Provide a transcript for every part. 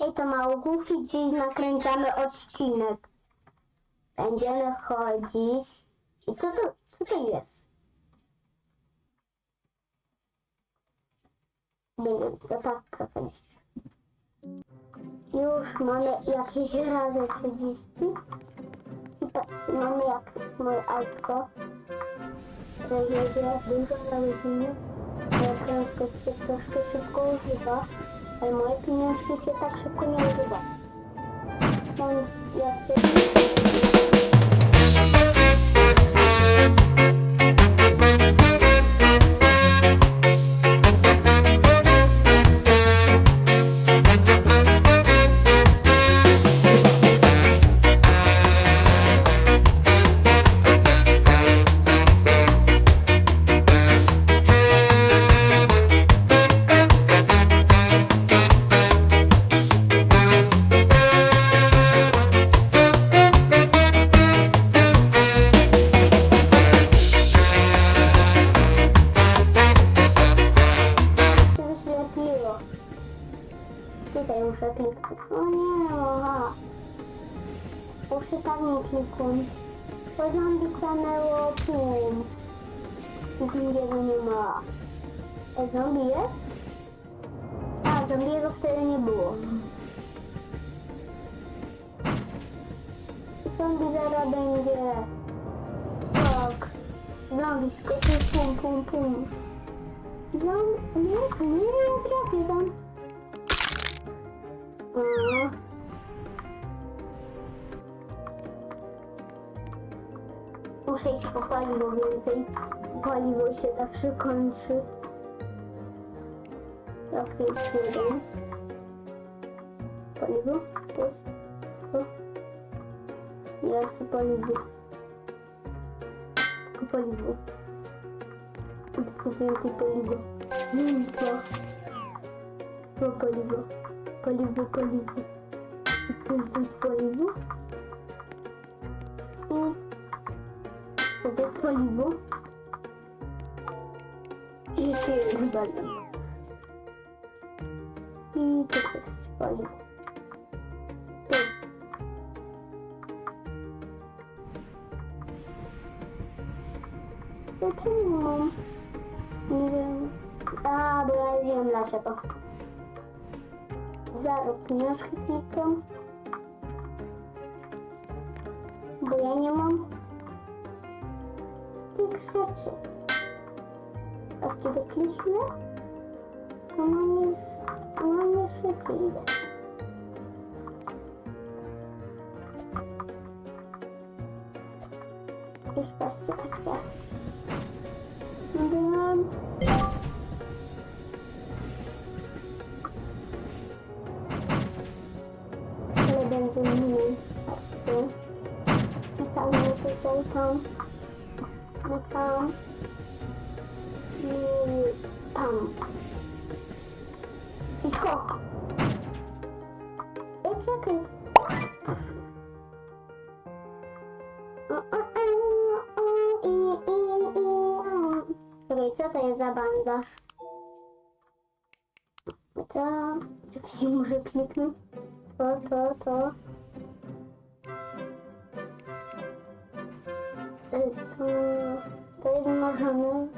Hej, to Małgów i dziś nakręcamy odcinek. Będziemy chodzić. I co to, co to jest? Wiem, to tak trochę. Już mamy jakieś razy 30. I patrzcie, mamy jak moje autko. które jedzie dużo na godzinę. Prędkość się troszkę szybko używa. Ale moje pieniążki się tak szybko nie używa. Mam jak się Bo zombie stanęło pumps. Drugiego nie ma. E, zombie jest? A, zombiego wtedy nie było. Zombie zaraz będzie. Tak. Zombie skoczył pum, pum, pum. Zom... Nie, nie, nie tam. Po paliwo więcej. Paliwo się zawsze kończy. Jak jest jeden. Paliwo? Jest. Jest paliwo. Paliwo. Tylko więcej paliwa. Mm, to. To paliwo. Paliwo, paliwo. Chcę zdać paliwo. чтобы твоего жителя дали. И это полив. Это не мам. А, была земля чапа. Зарубнешь какие-то. Блин, мам. кусочек. Öfkede klişme. Anamız, anamız şüpheydi. Kuş bastı kaçta. Devam. Neden canım yemek çıkarttı. Bir tane oturdu tam. викликала. І там. І скок. Я чекаю. А, а, а, Чекай, що це за банда? Та, який може клікнути? То, то, то. Это... 可以当什么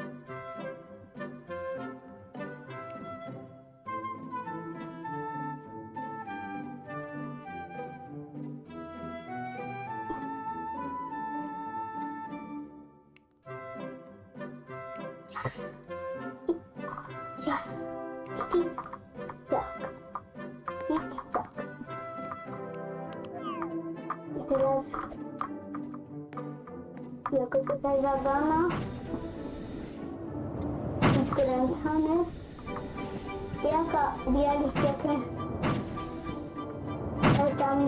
？Thank you. I skręcony. Jaka krę... Ale tam.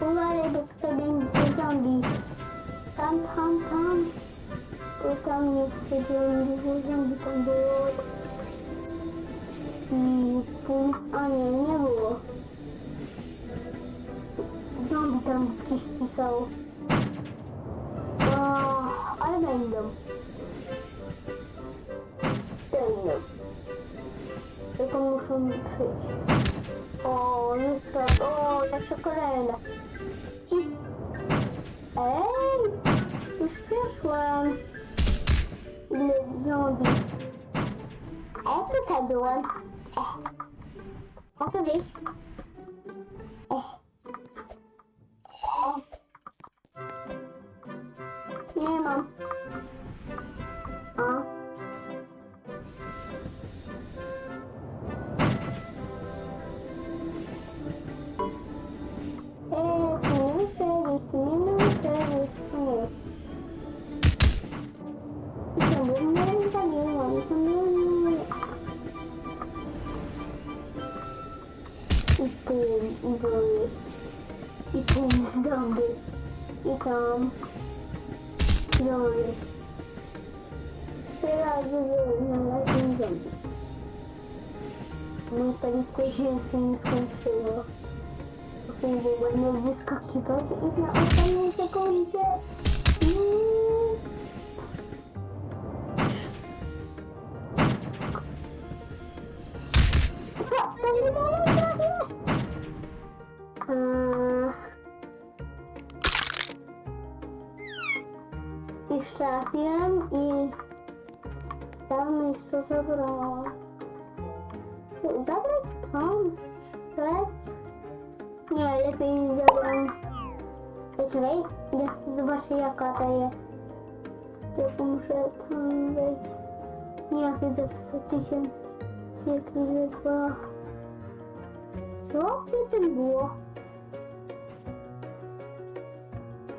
Uważaj, bo tutaj będzie zombie. Tam, tam, tam. Bo tam nie wchodziłem dużo zombie, tam było. I punkt, a nie, nie było. Zombie tam gdzieś pisało. ay bendim. Bendim. Это нужно решить. О, не сразу. О, я шоколадна. И... Эй, ты спешла. Для зомби. А это табелон. Э. Вот и вещь. Эх. easily. You can zombie. You come. Zombie. Realize you know that you zombie. Não tem coisas descontroladas. Porque eu vou me descarregar e não vai me descarregar. все забрала. Ну, забрать там, шпет. Не, ліпий забрав. Почекай, де за ваши та є. Я що там десь ніякий засотичен. Всіх не два. Все, это было.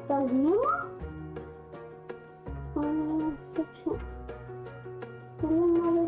Так, зніма?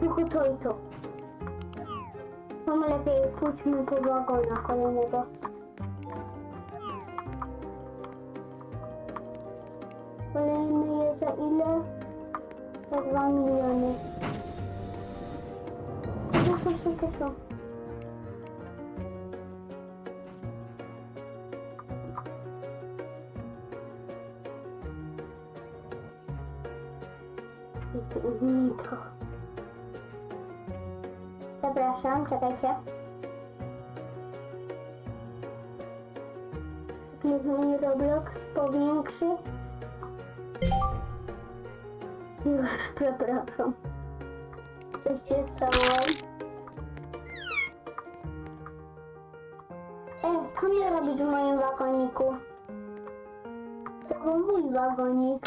Tylko to i to. Mam lepiej pójdźmy po wagona kolejnego. Kolejny jest za ile? Za 2 miliony. Co, co, co, co, co? Nitro. Zapraszam, czekajcie. Mój Roblox powiększy. Już, przepraszam. Coś się stało. Ej, co mnie robić w moim wagoniku? To był mój wagonik.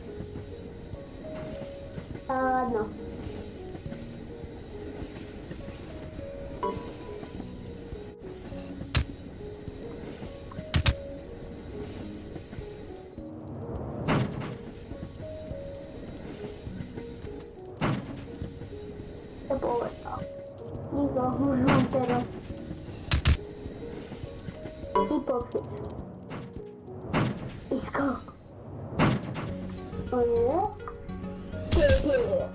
болота. Ніга гужунтера. І И Іскав. Оє. Ти, ти,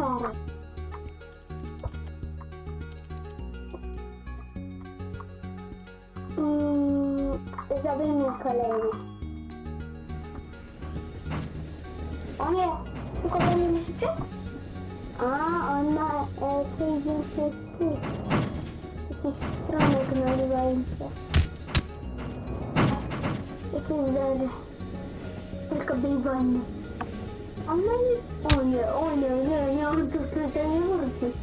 para. Hmm, zabijemo kolegi. On je, kako da mi mišiče? A, ona e, teži se tu. Iz stranog nalivaju se. It is there. Preko bivanja. А мы? О, ні, о, ні, ні, я вже тут сплетя не вирішив.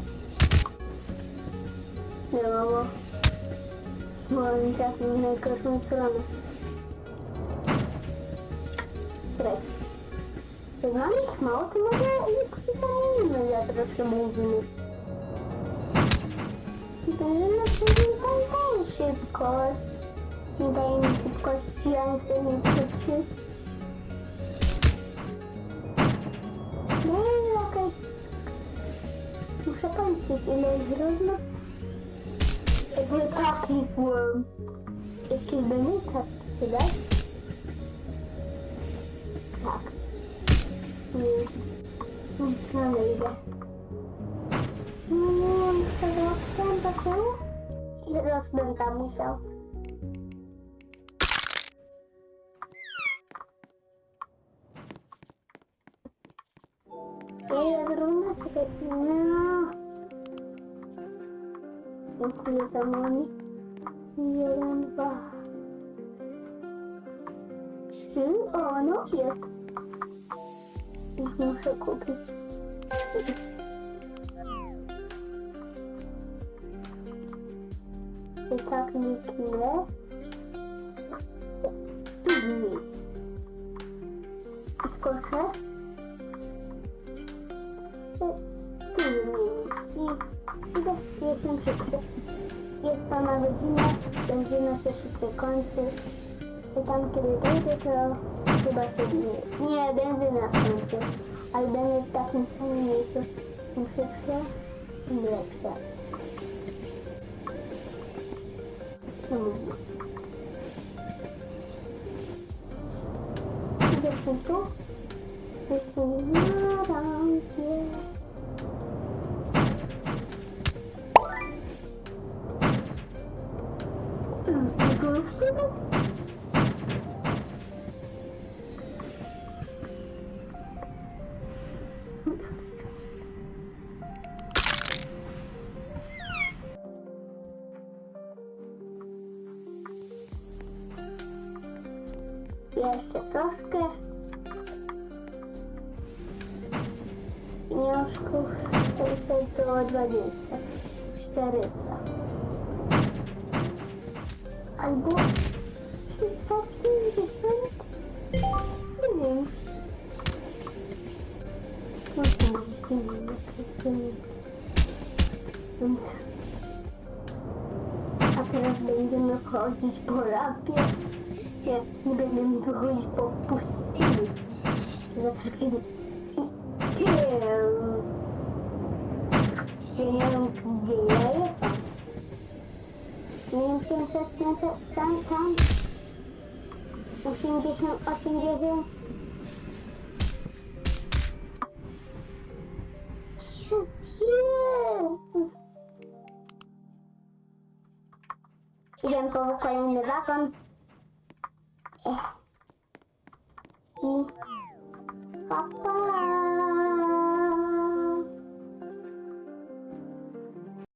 Не мама. Ладно, сейчас мне коснуться рано. Трек. Нам їх мало тому я я трошки музину. Да я на там дай шибко. Не дай мені шибко, я не сильно шибчу. This is amazing. If you tap it will it will many tap today. Tak. Nic na nie idę. Nie mam tego odstępu. Teraz bym tam musiał. Ile zrobię? Czekaj. No. Dziękuję za moni. Jeden, dwa. Trzy. O, no jest. Już muszę kupić. I tak niknę. Mhm. I skoczę. I tu wymienić. I idę. Jestem szybki. Jest pana godzina, benzyna się szybko kończy. I tam kiedy dojdę, to chyba się nie. Nie, benzyna skończy. Ale będę w takim samym miejscu. Im szybsze, im lepsze. Hmm. Jestem tu. Jestem na rampie. Есть трошки, Немножко это два месяца. Шпиарится. Альбом. Смотри. Muszę być 9. A teraz będziemy chodzić po lapie. Nie, nie będziemy tu chodzić po pustyni. Za takim... Nie wiem, gdzie ja jestem. Nie wiem, 500, 500, tam, tam. 80, 80. Po kolejny wagon. Ech. I papa.